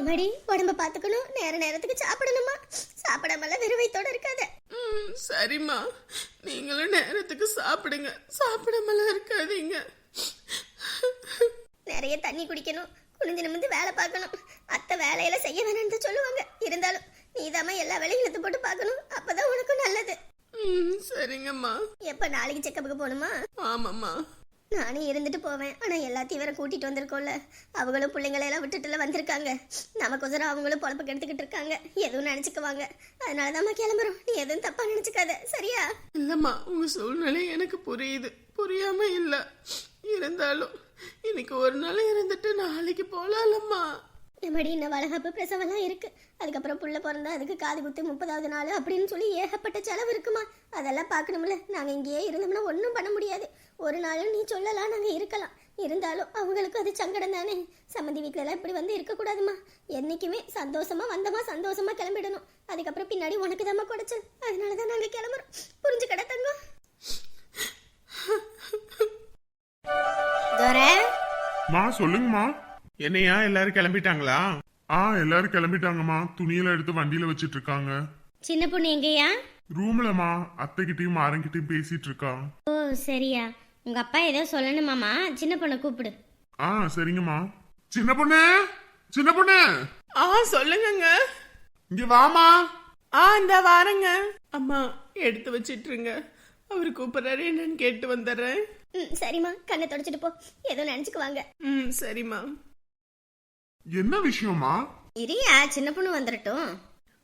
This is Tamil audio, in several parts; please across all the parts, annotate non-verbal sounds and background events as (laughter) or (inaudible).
எம்மாடி உடம்ப பாத்துக்கணும். நேர நேரத்துக்கு சாப்பிடணுமா? சாப்பிடாமல வெறும் வயித்தோட இருக்காத. ம் சரிம்மா. நீங்களும் நேரத்துக்கு சாப்பிடுங்க. சாப்பிடாமலாம் இருக்காதீங்க. நிறைய தண்ணி குடிக்கணும். குனிஞ்சு நிமிந்து வேலை பார்க்கணும். மற்ற வேலையில செய்ய வேணாம்னு சொல்லுவாங்க. இருந்தாலும் நீதாம்மா எல்லா வேலையும் இழுத்து போட்டு பார்க்கணும். அப்பதான் உனக்கும் நல்லது. ம் சரிங்கம்மா. எப்ப நாளைக்கு செக்கப்புக்கு போகணுமா? ஆமாம்மா. நானே இருந்துட்டு போவேன். ஆனால் எல்லாத்தையும் வேற கூட்டிட்டு வந்திருக்கோம்ல. அவங்களும் பிள்ளைங்களை எல்லாம் விட்டுட்டுல வந்திருக்காங்க. நமக்கொசரம் அவங்களும் பொழப்பு கெடுத்துக்கிட்டு இருக்காங்க. எதுவும் நினைச்சுக்குவாங்க. அதனால தான் கிளம்புறோம். நீ எதுவும் தப்பா நினைச்சுக்காத. சரியா? இல்லம்மா உங்க சூழ்நிலை எனக்கு புரியுது. புரியாம இல்ல. இருந்தாலும் இன்னைக்கு ஒரு நாள் இருந்துட்டு நாளைக்கு போலாம்லம்மா. எம்மடி இன்னும் வளகாப்பு பிரசவம்லாம் இருக்கு. அதுக்கப்புறம் புள்ள பிறந்தா அதுக்கு காது குத்து முப்பதாவது நாள் அப்படின்னு சொல்லி ஏகப்பட்ட செலவு இருக்குமா? அதெல்லாம் பார்க்கணும்ல. நாங்கள் இங்கேயே இருந்தோம்னா ஒன்றும் பண்ண முடியாது. ஒரு நாளும் நீ சொல்லலாம் நாங்கள் இருக்கலாம். இருந்தாலும் அவங்களுக்கும் அது சங்கடம் தானே? சம்மந்தி வீட்ல எல்லாம் இப்படி வந்து இருக்கக்கூடாதுமா? என்னைக்குமே சந்தோஷமா வந்தமா சந்தோஷமா கிளம்பிடணும். அதுக்கப்புறம் பின்னாடி உனக்கு தாம்மா குடைச்சல். அதனால தான் நாங்கள் கிளம்புறோம். புரிஞ்சுக்கடா தங்கம். துரை? மா சொல்லுங்கம்மா. என்னையா எல்லாரும் கிளம்பிட்டாங்களா? ஆ எல்லாரும் கிளம்பிட்டாங்கம்மா. துணியெல்லாம் எடுத்து வண்டியில வச்சிட்டு இருக்காங்க சின்ன பொண்ணு எங்கேயா? ரூம்லமா அத்தைகிட்டயும் மாறங்கிட்டயும் பேசிட்டு இருக்கா ஓ சரியா. உங்க அப்பா ஏதோ சொல்லணுமாமா சின்ன பொண்ணை கூப்பிடு. ஆ சரிங்கம்மா. சின்ன பொண்ணு? சின்ன பொண்ணு? ஆ சொல்லுங்கங்க. இங்க வாமா ஆ இந்த வாரங்க. அம்மா எடுத்து வச்சிட்டுருங்க அவர் கூப்பிடுறாரு. என்னன்னு கேட்டு வந்துடுறேன். ம் சரிம்மா. கண்ணை தொடச்சிட்டு போ. ஏதோ நினச்சிக்குவாங்க. ம் சரிம்மா. என்ன விஷயமா? இரியா சின்ன பொண்ணு வந்துடட்டும்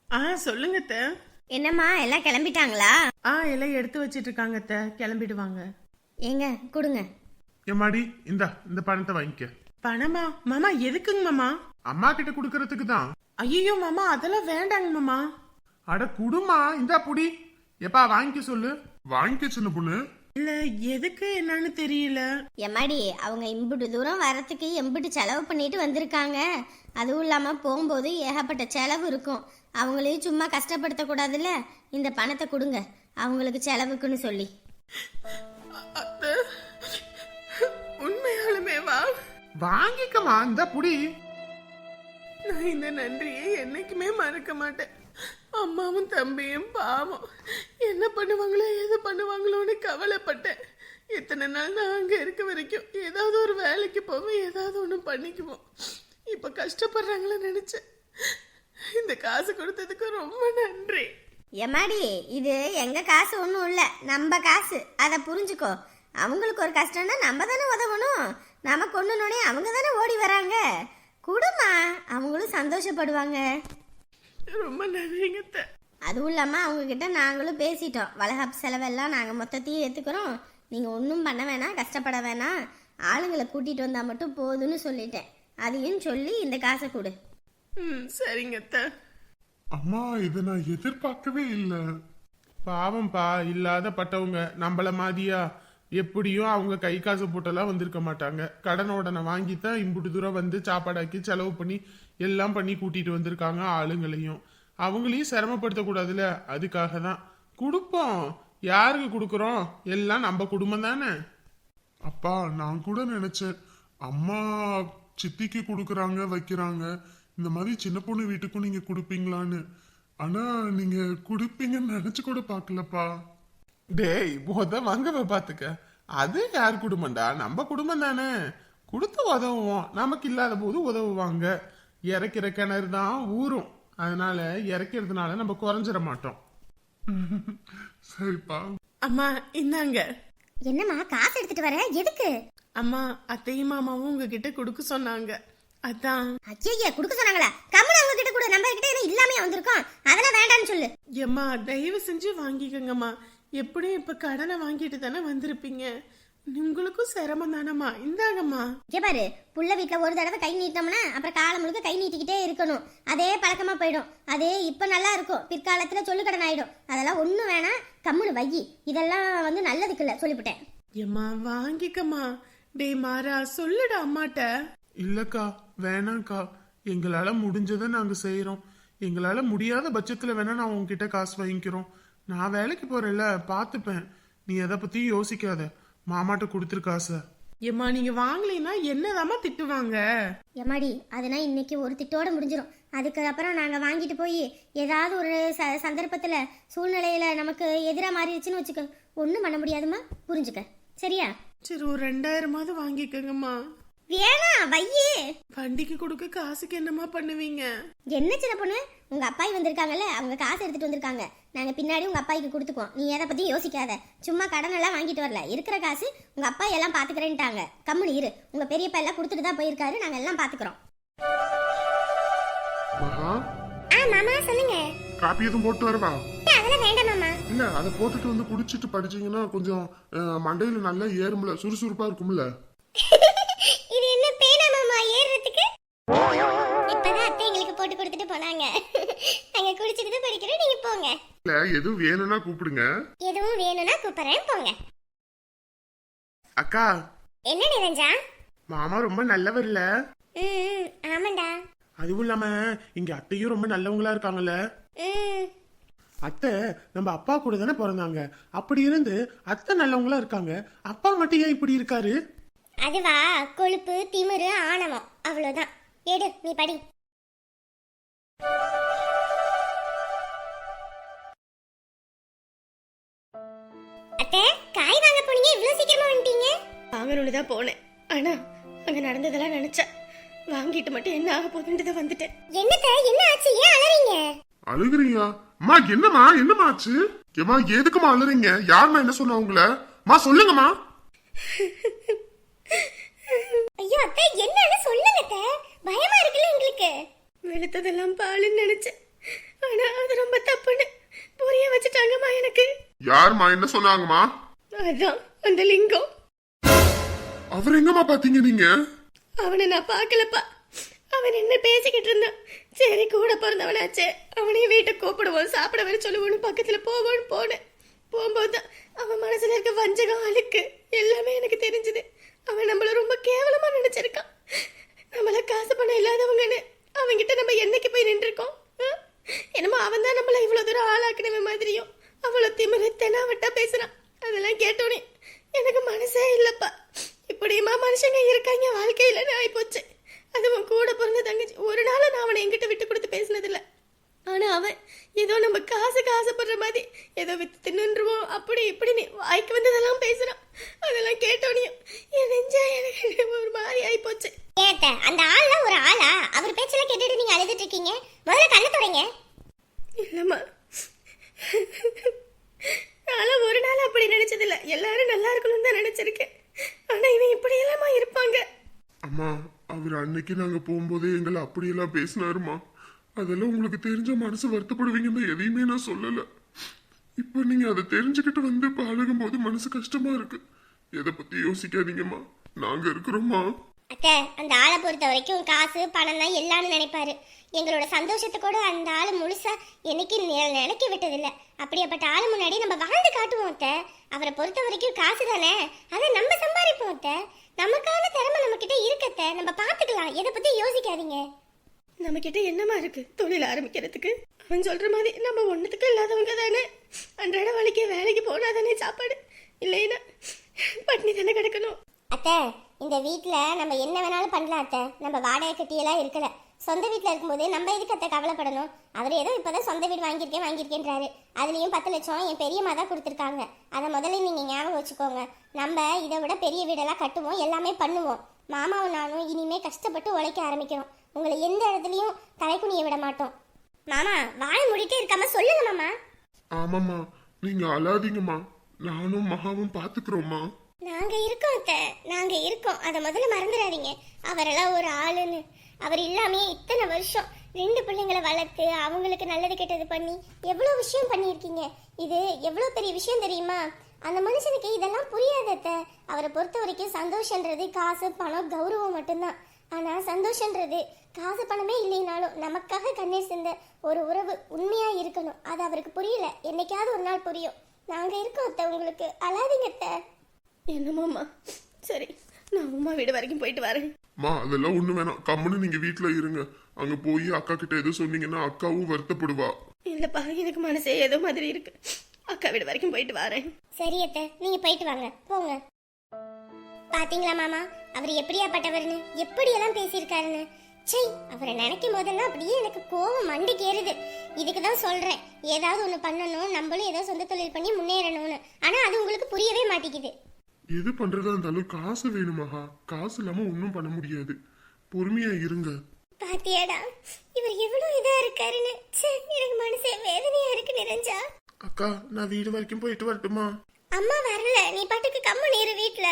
ஆ சொல்லுங்க அத்தை. என்னம்மா எல்லாம் கிளம்பிட்டாங்களா? ஆ எல்லாம் எடுத்து வச்சிட்டு இருக்காங்க அத்தை. கிளம்பிடுவாங்க ஏங்க கொடுங்க. எம்மாடி இந்தா இந்த பணத்தை வாங்கிக்க. பணமா? மாமா எதுக்குங்க மாமா? அம்மா கிட்ட குடுக்கறதுக்கு தான். ஐயோ மாமா அதெல்லாம் வேண்டாங்க மாமா. அட குடுமா இந்தா புடி. எப்பா வாங்கிக்க சொல்லு. வாங்கிக்க சின்ன பொண்ணு. இல்ல எதுக்கு என்னன்னு தெரியல. எம்மாடி அவங்க இம்புட்டு தூரம் வரத்துக்கு எம்பிட்டு செலவு பண்ணிட்டு வந்திருக்காங்க. அதுவும் இல்லாமல் போகும்போது ஏகப்பட்ட செலவு இருக்கும். அவங்களையும் சும்மா கஷ்டப்படுத்தக்கூடாதுல்ல இந்த பணத்தை கொடுங்க. அவங்களுக்கு செலவுக்குன்னு சொல்லி. உண்மையாலுமே வா. வாங்கிக்கமா இந்த புடி. நான் இந்த நன்றியை என்னைக்குமே மறக்க மாட்டேன். அம்மாவும் தம்பியும் பாவம். என்ன பண்ணுவாங்களோ எது பண்ணுவாங்களோன்னு கவலைப்பட்டேன். இத்தனை நாள் நான் அங்கே இருக்க வரைக்கும் ஏதாவது ஒரு வேலைக்கு போவோம் ஏதாவது ஒன்று பண்ணிக்குவோம். இப்போ கஷ்டப்படுறாங்களே நினச்சேன். இந்த காசு கொடுத்ததுக்கு ரொம்ப நன்றி. எம்மாடி இது எங்கள் காசு ஒன்றும் இல்லை. நம்ம காசு. அதை புரிஞ்சுக்கோ. அவங்களுக்கு ஒரு கஷ்டம்னா நம்ம தானே உதவணும். நமக்கு ஒன்றுனோடனே அவங்க தானே ஓடி வராங்க. குடும்மா அவங்களும் சந்தோஷப்படுவாங்க. ரொம்ப நன்றிங்க அத்தை. அதுவும் இல்லாமல் அவங்கக்கிட்ட நாங்களும் பேசிட்டோம். வளகாப்பு செலவெல்லாம் நாங்கள் மொத்தத்தையும் ஏற்றுக்கிறோம் நீங்கள் ஒன்றும் பண்ண வேணாம் கஷ்டப்பட வேணாம். ஆளுங்களை கூட்டிகிட்டு வந்தால் மட்டும் போதும்னு சொல்லிட்டேன். அதையும் சொல்லி இந்த காசை கொடு. ம் சரிங்க அத்தை. அம்மா இதை நான் எதிர்பார்க்கவே இல்லை. பாவம்பா இல்லாத பட்டவங்க. நம்மள மாதிரியா? எப்படியும் அவங்க கை காசு போட்டெல்லாம் வந்திருக்க மாட்டாங்க. கடன் உடனே வாங்கித்தான் இம்புட்டு தூரம் வந்து சாப்பாடாக்கி செலவு பண்ணி எல்லாம் பண்ணி கூட்டிட்டு வந்திருக்காங்க ஆளுங்களையும். அவங்களையும் சிரமப்படுத்தக்கூடாதுல அதுக்காக தான் கொடுப்போம். யாருக்கு கொடுக்குறோம்? எல்லாம் நம்ம குடும்பம் தானே? அப்பா நான் கூட நினைச்சேன். அம்மா சித்திக்கு கொடுக்குறாங்க வைக்கிறாங்க. இந்த மாதிரி சின்ன பொண்ணு வீட்டுக்கும் நீங்க கொடுப்பீங்களான்னு. ஆனா நீங்க கொடுப்பீங்கன்னு நினைச்சு கூட பார்க்கலப்பா. டேய் போத வாங்கவே பாத்துக்க. அது யார் குடும்பம்டா? நம்ம குடும்பம் தானே. கொடுத்து உதவுவோம். நமக்கு இல்லாத போது உதவுவாங்க. இறக்கிற கிணறு தான் ஊறும். அதனால இறக்கிறதுனால நம்ம குறைஞ்சிட மாட்டோம். சரிப்பா. அம்மா இந்தாங்க. என்னம்மா காசு எடுத்துட்டு வர? எதுக்கு? அம்மா அத்தையும் மாமாவும் உங்ககிட்ட கொடுக்க சொன்னாங்க. அதான். ஐயா கொடுக்க சொன்னாங்களா? கம்முனு அவங்க கிட்ட கூட. நம்ம கிட்ட எதுவும் இல்லாமே வந்திருக்கோம். அதெல்லாம் வேண்டாம்னு சொல்லு. எம்மா தயவு செஞ்சு வாங்கிக்கோங்கம்மா. எப்படியும் இப்ப கடனை வாங்கிட்டு தானே வந்திருப்பீங்க? உங்களுக்கும் சிரமம் தானம்மா இந்தாங்கம்மா. இங்கே பாரு புள்ள வீட்டில் ஒரு தடவை கை நீட்டினோம்னா அப்புறம் காலம் முழுக்க கை நீட்டிக்கிட்டே இருக்கணும். அதே பழக்கமாக போயிடும். அதே இப்போ நல்லா இருக்கும். பிற்காலத்தில் சொல்லுக்கடன் ஆயிடும். அதெல்லாம் ஒன்றும் வேணாம். கம்முனு வை. இதெல்லாம் வந்து நல்லதுக்கு இல்லை. சொல்லிவிட்டேன் எம்மா வாங்கிக்கம்மா. டேய் மாறா சொல்லுடா அம்மாட்ட. இல்லக்கா வேணாம்க்கா. எங்களால முடிஞ்சதை நாங்க செய்யறோம் எங்களால முடியாத பட்சத்துல வேணா நான் உங்ககிட்ட காசு வாங்கிக்கிறோம். நான் வேலைக்கு போறேன்ல பாத்துப்பேன் நீ எதை பத்தியும் யோசிக்காத. மாமாட்ட கொடுத்துரு காசை ஏம்மா நீங்க வாங்கலைன்னா என்னதாம்மா திட்டுவாங்க? எம்மாடி அதுனா இன்னைக்கு ஒரு திட்டோட முடிஞ்சிடும் அதுக்கப்புறம் நாங்கள் வாங்கிட்டு போய் ஏதாவது ஒரு ச சந்தர்ப்பத்தில் சூழ்நிலையில் நமக்கு எதிராக மாறிடுச்சுன்னு வச்சுக்க. ஒன்றும் பண்ண முடியாதும்மா. புரிஞ்சுக்க. சரியா? சரி ஒரு ரெண்டாயிரமாவது வாங்கிக்கோங்கம்மா. வேணாம் வையே. வண்டிக்கு கொடுக்க காசுக்கு என்னம்மா பண்ணுவீங்க? என்ன சின்ன பொண்ணு? உங்க அப்பாய் வந்திருக்காங்கல்ல அவங்க காசு எடுத்துட்டு வந்திருக்காங்க. நாங்க பின்னாடி உங்க அப்பாய்க்கு கொடுத்துக்குவோம். நீ எதை பத்தி யோசிக்காத. சும்மா கடன் எல்லாம் வாங்கிட்டு வரல. இருக்கிற காசு உங்க அப்பா எல்லாம் பாத்துக்கிறேன்ட்டாங்க. கம்முனு இரு. உங்க பெரியப்பா எல்லாம் கொடுத்துட்டு தான் போயிருக்காரு. நாங்க எல்லாம் பாத்துக்கிறோம். ஆ மாமா சொல்லுங்க. காப்பி எதுவும் போட்டு வரவா? அதெல்லாம் வேண்டாம் மாமா. இல்ல அதை போட்டுட்டு வந்து குடிச்சிட்டு படிச்சீங்கன்னா கொஞ்சம் மண்டையில நல்லா ஏறும்ல. சுறுசுறுப்பா இருக்கும்ல. (laughs) போங்க. இல்ல எதுவும் வேணும்னா கூப்பிடுங்க. எதுவும் வேணும்னா கூப்பிடுறேன் போங்க. அக்கா. என்ன நிரஞ்சா? மாமா ரொம்ப நல்லவர்ல ம் ஆமாண்டா. அதுவும் இல்லாம இங்க அத்தையும் ரொம்ப நல்லவங்களா இருக்காங்கல்ல? ம். அத்தை நம்ம அப்பா கூட தானே பிறந்தாங்க. அப்படி இருந்து அத்தை நல்லவங்களா இருக்காங்க. அப்பா மட்டும் ஏன் இப்படி இருக்காரு? அதுவா கொழுப்பு திமிரு ஆணவம். அவ்வளவுதான். எடு நீ படி. அத்தை காய் வாங்க போனீங்க இவ்வளவு சீக்கிரமா வந்துட்டீங்க? வாங்கணும்னு தான் போனேன். ஆனா அங்க நடந்ததெல்லாம் நினைச்சேன். வாங்கிட்டு மட்டும் என்ன ஆக போகுதுன்றதை வந்துட்டேன். என்னத்த என்ன ஆச்சு? ஏன் அலறீங்க? அழுகுறீங்க அம்மா என்னம்மா என்னம்மா ஆச்சு? ஏம்மா எதுக்குமா அழுறீங்க யாரும்மா என்ன சொன்னா உங்கள? மா சொல்லுங்கம்மா. ஐயோ அத்தை என்னன்னு சொல்லுங்க அத்தை. பயமா இருக்குல்ல எங்களுக்கு. வெளுத்ததெல்லாம் பாலுன்னு நினைச்சேன். ஆனா அது ரொம்ப தப்புன்னு. புரிய வச்சுட்டாங்கம்மா எனக்கு. யாரும்மா? என்ன சொன்னாங்கம்மா? அதான் அந்த லிங்கம். அவர் எங்கம்மா பாத்தீங்க நீங்க? அவனை நான் பார்க்கலப்பா. அவன் என்ன பேசிக்கிட்டு இருந்தான்? சரி கூட பிறந்தவனாச்சே. அவனையும் வீட்டுக்கு கூப்பிடுவோம். சாப்பிட வர சொல்லுவோன்னு பக்கத்துல போவோன்னு போனேன். போகும்போது அவன் மனசுல இருக்க வஞ்சகம் அழுக்கு எல்லாமே எனக்கு தெரிஞ்சது. அவன் நம்மள ரொம்ப கேவலமா நினைச்சிருக்கான். நம்மள காசு பணம் இல்லாதவங்கன்னு அவன்கிட்ட நம்ம என்னைக்கு போய் நின்றுருக்கோம்? என்னமோ அவன் தான் நம்மளை இவ்வளோ தூரம் ஆளாக்கினவன் மாதிரியும் அவ்வளோ திமிரு தெனாவட்டா பேசுகிறான் அதெல்லாம் கேட்டோனே எனக்கு மனசே இல்லைப்பா. இப்படியுமா மனுஷங்க இருக்காங்க? வாழ்க்கையில் ஆகிப்போச்சு அதுவும் கூட பிறந்த தங்கச்சி. ஒரு நாள் நான் அவனை எங்கிட்ட விட்டு கொடுத்து பேசினதில்ல. ஆனால் அவன் ஏதோ நம்ம காசுக்கு ஆசைப்படுற மாதிரி ஏதோ வித்து தின்னுருவோம். அப்படி இப்படின்னு வாய்க்கு வந்ததெல்லாம் பேசுகிறான் அதெல்லாம் கேட்டோனையும் என் நெஞ்சா எனக்கு ஒரு மாதிரி ஆகிப்போச்சு ஏத்த அந்த ஆள்லாம் ஒரு ஆளா அவர் பேச்செல்லாம் கேட்டுட்டு நீங்க அழுதுட்டு இருக்கீங்க முதல்ல கண்ணை தொடங்க இல்லம்மா நானும் ஒரு நாள் அப்படி நினைச்சதில்ல எல்லாரும் நல்லா இருக்கணும்னு தான் நினைச்சிருக்கேன் ஆனா இவன் இப்படி எல்லாமா இருப்பாங்க அம்மா அவர் அன்னைக்கு நாங்க போகும்போதே எங்களை அப்படியெல்லாம் பேசினாருமா? அதெல்லாம் உங்களுக்கு தெரிஞ்ச மனசு வருத்தப்படுவீங்கன்னு எதையுமே நான் சொல்லல. இப்போ நீங்க அதை தெரிஞ்சுக்கிட்டு வந்து இப்போ அழுகும்போது மனசு கஷ்டமா இருக்கு. எதை பத்தி யோசிக்காதீங்கம்மா. நாங்க இருக்கிறோம்மா. அத்தை அந்த ஆளை பொறுத்த வரைக்கும் காசு பணம் தான் எல்லாம்னு நினைப்பாரு. எங்களோட சந்தோஷத்தை கூட அந்த ஆள் முழுசா என்னைக்கு நி- நினைக்க விட்டதில்ல. அப்படியாப்பட்ட ஆள் முன்னாடி நம்ம வாழ்ந்து காட்டுவோம் அத்தை. அவரை பொறுத்த வரைக்கும் காசு தானே. அதை நம்ம சம்பாதிப்போம் அத்தை. நமக்கான திறமை நம்ம கிட்ட இருக்கத்த நம்ம பாத்துக்கலாம் எதை பத்தி யோசிக்காதீங்க. நம்ம கிட்ட என்னமா இருக்கு? தொழில் ஆரம்பிக்கிறதுக்கு? அவன் சொல்ற மாதிரி நம்ம ஒன்றுத்துக்கும் இல்லாதவங்க தானே. அன்றாட வழிக்கு வேலைக்கு போனா தானே சாப்பாடு? இல்லைன்னா பட்னி தானே கிடக்கணும். அத்தை இந்த வீட்டில் நம்ம என்ன வேணாலும் பண்ணலாம் அத்தை. நம்ம வாடகை கட்டியெல்லாம் இருக்கல. சொந்த வீட்டில் இருக்கும்போது நம்ம எதுக்கு அத்தை கவலைப்படணும்? அவர் ஏதோ இப்போதான் சொந்த வீடு வாங்கியிருக்கேன் வாங்கியிருக்கேன்றாரு. அதுலேயும் பத்து லட்சம் என் பெரியம்மா தான் கொடுத்துருக்காங்க. அதை முதல்ல நீங்கள் ஞாபகம் வச்சுக்கோங்க. நம்ம இதை விட பெரிய வீடெல்லாம் கட்டுவோம் எல்லாமே பண்ணுவோம். மாமாவும் நானும் இனிமே கஷ்டப்பட்டு உழைக்க ஆரம்பிக்கிறோம் உங்களை எந்த இடத்துலையும் தலைக்குனிய விட மாட்டோம். மாமா வாய் மூடிட்டே இருக்காம சொல்லுங்க மாமா. ஆமாம்மா நீங்க அழாதீங்கம்மா. நானும் மகாவும் பாத்துக்கிறோம்மா. நாங்க இருக்கோம் அத்தை. நாங்க இருக்கோம். அதை முதல்ல மறந்துடாதீங்க. அவரெல்லாம் ஒரு ஆளுன்னு அவர் இல்லாமே இத்தனை வருஷம் ரெண்டு பிள்ளைங்களை வளர்த்து அவங்களுக்கு நல்லது கெட்டது பண்ணி எவ்வளோ விஷயம் பண்ணியிருக்கீங்க? இது எவ்வளோ பெரிய விஷயம் தெரியுமா? அந்த மனுஷனுக்கு இதெல்லாம் புரியாது அத்தை. அவரை பொறுத்த வரைக்கும் சந்தோஷன்றது காசு பணம் கௌரவம் மட்டும்தான். ஆனால் சந்தோஷன்றது காசு பணமே இல்லைனாலும் நமக்காக கண்ணீர் சிந்த ஒரு உறவு உண்மையாக இருக்கணும். அது அவருக்கு புரியல. என்னைக்காவது ஒரு நாள் புரியும். நாங்கள் இருக்கோம் அத்தை உங்களுக்கு. அழாதீங்க அத்தை. என்னமாம்மா சரி. நான் உமா வீடு வரைக்கும் போயிட்டு வரேன். மா அதெல்லாம் ஒண்ணு வேணாம். கம்முன்னு நீங்க வீட்ல இருங்க. அங்க போய் அக்கா கிட்ட எதுவும் சொன்னீங்கன்னா அக்காவும் வருத்தப்படுவா. இல்லப்பா எனக்கு மனசே ஏதோ மாதிரி இருக்கு. அக்கா வீடு வரைக்கும் போயிட்டு வரேன். சரி அத்தை நீங்க போயிட்டு வாங்க. போங்க. பாத்தீங்களா மாமா? அவர் எப்படியாப்பட்டவர்னு எப்படியெல்லாம் பேசியிருக்காருன்னு. சை அவரை நினைக்கும் போதெல்லாம் அப்படியே எனக்கு கோவம் மண்டைக்கு ஏறுது இதுக்கு தான் சொல்றேன். ஏதாவது ஒன்று பண்ணணும் நம்மளும் ஏதோ சொந்த தொழில் பண்ணி முன்னேறணும்னு. ஆனா அது உங்களுக்கு புரியவே மாட்டேங்குது. எது பண்றதா இருந்தாலும் காசு வேணுமாஹா காசு இல்லாம ஒன்றும் பண்ண முடியாது. பொறுமையா இருங்க. பாத்தியாடா இவர் எவ்வளவு இதா இருக்காருன்னு. எனக்கு மனசே வேதனையா இருக்கு நிறைஞ்சா அக்கா நான் வீடு வரைக்கும் போயிட்டு வரட்டுமா? அம்மா வரல. நீ பாட்டுக்கு கம்மு நீரு வீட்ல.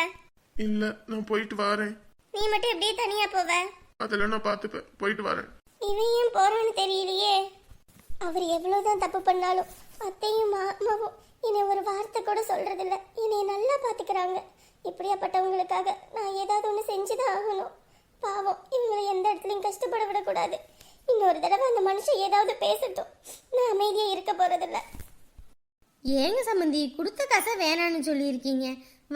இல்ல நான் போயிட்டு வரேன். நீ மட்டும் எப்படியே தனியா போவ? அதெல்லாம் நான் பார்த்துப்பேன் போயிட்டு வரேன். இவன் ஏன் போறான்னு தெரியலையே. அவர் எவ்வளவுதான் தப்பு பண்ணாலும் அத்தையும் மாமாவும் என்னை ஒரு வார்த்தை கூட சொல்றதில்ல. என்னை நல்லா பாத்துக்கிறாங்க. இப்படியாப்பட்டவங்களுக்காக நான் ஏதாவது ஒன்று செஞ்சுதான் ஆகணும். பாவம் இவங்களை எந்த இடத்துலையும் கஷ்டப்பட விடக்கூடாது. இன்னொரு தடவை அந்த மனுஷன் ஏதாவது பேசட்டும். நான் அமைதியா இருக்க போறதில்ல. ஏங்க சம்மந்தி கொடுத்த காசை வேணான்னு சொல்லியிருக்கீங்க.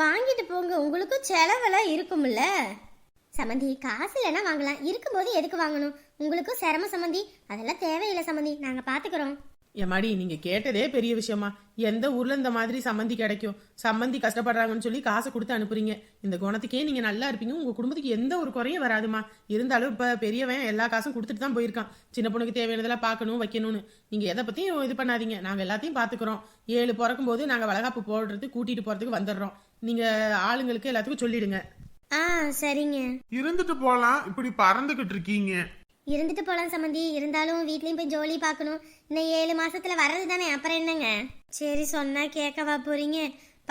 வாங்கிட்டு போங்க உங்களுக்கும் செலவெல்லாம் இருக்கும்ல. சம்மந்தி காசு இல்லைன்னா வாங்கலாம். இருக்கும்போது எதுக்கு வாங்கணும்? உங்களுக்கும் சிரமம் சம்மந்தி அதெல்லாம் தேவையில்லை சம்மந்தி நாங்கள் பார்த்துக்குறோம் எம்மாடி நீங்க கேட்டதே பெரிய விஷயமா. எந்த ஊர்ல இந்த மாதிரி சம்மந்தி கிடைக்கும்? சம்மந்தி கஷ்டப்படுறாங்கன்னு சொல்லி காசை கொடுத்து அனுப்புறீங்க. இந்த குணத்துக்கே நீங்க நல்லா இருப்பீங்க. உங்க குடும்பத்துக்கு எந்த ஒரு குறையும் வராதுமா இருந்தாலும் இப்ப பெரியவன் எல்லா காசும் கொடுத்துட்டு தான் போயிருக்கான். சின்ன பொண்ணுக்கு தேவையானதெல்லாம் பார்க்கணும் வைக்கணும்னு. நீங்க எதை பத்தியும் இது பண்ணாதீங்க. நாங்க எல்லாத்தையும் பாத்துக்கிறோம் ஏழு பிறக்கும் போது நாங்க வளகாப்பு போடுறது கூட்டிட்டு போறதுக்கு வந்துடுறோம். நீங்க ஆளுங்களுக்கு எல்லாத்துக்கும் சொல்லிடுங்க. ஆ சரிங்க. இருந்துட்டு போலாம். இப்படி பறந்துகிட்டு இருக்கீங்க. இருந்துட்டு போகலாம் சம்மந்தி இருந்தாலும் வீட்லேயும் போய் ஜோலி பார்க்கணும். இன்னும் ஏழு மாசத்துல வர்றது தானே. அப்புறம் என்னங்க? சரி சொன்னா கேட்கவா போறீங்க.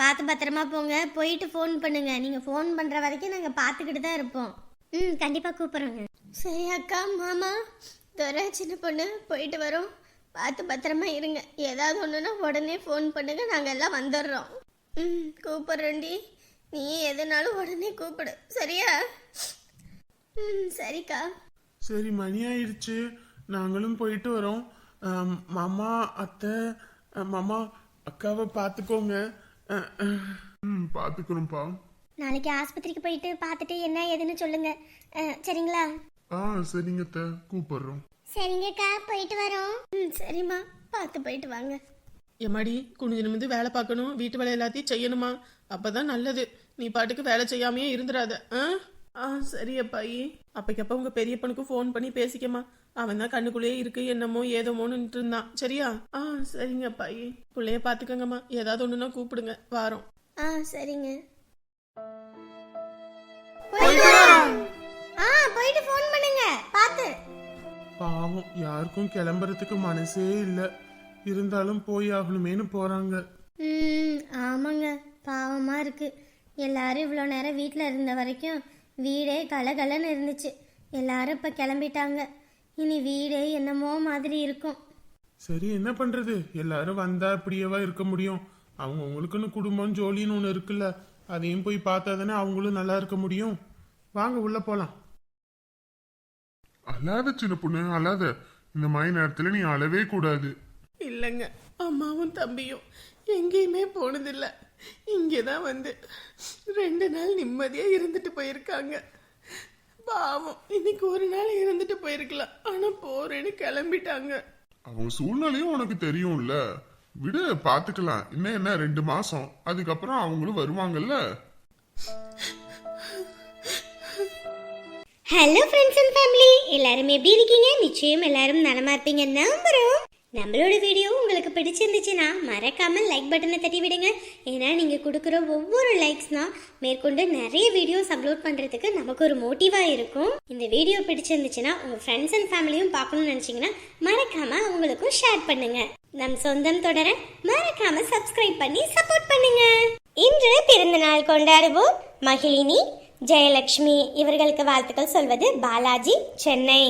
பார்த்து பத்திரமா போங்க. போயிட்டு ஃபோன் பண்ணுங்க. நீங்க ஃபோன் பண்ற வரைக்கும் நாங்க பார்த்துக்கிட்டு தான் இருப்போம். ம் கண்டிப்பாக கூப்பிட்றோங்க. சரி அக்கா மாமா துரை சின்ன பொண்ணு போயிட்டு வரோம். பார்த்து பத்திரமா இருங்க. ஏதாவது ஒன்றுனா உடனே ஃபோன் பண்ணுங்க. நாங்கள் எல்லாம் வந்துடுறோம். ம் கூப்பிட்றோண்டி நீ எதுனாலும் உடனே கூப்பிடு. சரியா? ம் சரிக்கா. சரி மணி ஆயிடுச்சு. நாங்களும் போயிட்டு வரோம். மாமா அத்தை மாமா அக்காவை பார்த்துக்கோங்க. ம் பாத்துக்கிறோம்ப்பா நாளைக்கு ஆஸ்பத்திரிக்கு போயிட்டு பார்த்துட்டு என்ன ஏதுன்னு சொல்லுங்க. சரிங்களா? ஆ சரிங்க அத்தை. கூப்பிடுறோம். சரிங்கக்கா போயிட்டு வரோம். ம் சரிம்மா. பார்த்து போயிட்டு வாங்க. எம்மாடி குனிஞ்சு நிமிந்து வேலை பார்க்கணும். வீட்டு வேலை எல்லாத்தையும் செய்யணுமா? அப்பதான் நல்லது. நீ பாட்டுக்கு வேலை செய்யாமையே இருந்துடாத ஆ? ஆ சரி அப்பாயி அப்பைக்கப்ப உங்க பெரிய பொண்ணுக்கு ஃபோன் பண்ணி பேசிக்கமா அவன் தான் கண்ணுக்குள்ளேயே இருக்கு என்னமோ ஏதோமோன்னு இருந்தான் சரியா? ஆ சரிங்க அப்பாயி பிள்ளைய பாத்துக்கங்கம்மா. ஏதாவது ஒண்ணுன்னா கூப்பிடுங்க. வாரோம். ஆ சரிங்க. ஆ போயிட்டு ஃபோன் பண்ணுங்க. பார்த்து பாவம் யாருக்கும் கிளம்புறதுக்கு மனசே இல்லை. இருந்தாலும் போய் ஆகணுமேனு போறாங்க. ம் ஆமாங்க. பாவமாக இருக்கு. எல்லாரும் இவ்வளோ நேரம் வீட்டில் இருந்த வரைக்கும் வீடே கலகலன்னு இருந்துச்சு. எல்லாரும் இப்போ கிளம்பிட்டாங்க. இனி வீடே என்னமோ மாதிரி இருக்கும். சரி என்ன பண்றது? எல்லாரும் வந்தா இப்படியேவா இருக்க முடியும்? அவங்க உங்களுக்குன்னு குடும்பம் ஜோலின்னு ஒன்று இருக்குல்ல அதையும் போய் பார்த்தா தானே அவங்களும் நல்லா இருக்க முடியும்? வாங்க உள்ள போலாம். அழாத சின்ன பொண்ணு அழாத. இந்த மாதிரி நேரத்துல நீ அழவே கூடாது. இல்லைங்க. அம்மாவும் தம்பியும் எங்கேயுமே போனதில்ல. இங்கே தான் வந்து ரெண்டு நாள் நிம்மதியா இருந்துட்டு போயிருக்காங்க. பாவம் இன்னைக்கு ஒரு நாள் இருந்துட்டு போயிருக்கலாம். ஆனா போறேன்னு கிளம்பிட்டாங்க. அவங்க சூழ்நிலையும் உனக்கு தெரியும்ல. விடு பாத்துக்கலாம். இன்னும் என்ன ரெண்டு மாசம். அதுக்கப்புறம் அவங்களும் வருவாங்கல்ல? ஹலோ ஃப்ரெண்ட்ஸ் அண்ட் ஃபேமிலி எல்லாரும் எப்படி இருக்கீங்க? நிச்சயம் எல்லாரும் நலமா இருப்பீங்க நம்புறோம். நம்மளோட வீடியோ உங்களுக்கு பிடிச்சிருந்துச்சுன்னா மறக்காமல் லைக் பட்டனை தட்டி விடுங்க ஏன்னா நீங்கள் கொடுக்குற ஒவ்வொரு லைக்ஸ்னால் மேற்கொண்டு நிறைய வீடியோஸ் அப்லோட் பண்ணுறதுக்கு நமக்கு ஒரு மோட்டிவாக இருக்கும். இந்த வீடியோ பிடிச்சிருந்துச்சுன்னா உங்கள் ஃப்ரெண்ட்ஸ் அண்ட் ஃபேமிலியும் பார்க்கணும்னு நினச்சிங்கன்னா மறக்காமல் அவங்களுக்கும் ஷேர் பண்ணுங்க. நம் சொந்தம் தொடர மறக்காமல் சப்ஸ்கிரைப் பண்ணி சப்போர்ட் பண்ணுங்க. இன்று பிறந்தநாள் கொண்டாடுவோம். மகிழினி ஜெயலட்சுமி இவர்களுக்கு வாழ்த்துக்கள் சொல்வது பாலாஜி சென்னை.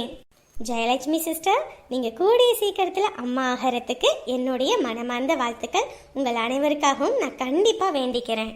ஜெயலட்சுமி சிஸ்டர் நீங்கள் கூடிய சீக்கிரத்தில் அம்மா ஆகிறதுக்கு என்னுடைய மனமார்ந்த வாழ்த்துக்கள் உங்கள் அனைவருக்காகவும் நான் கண்டிப்பாக வேண்டிக்கிறேன்.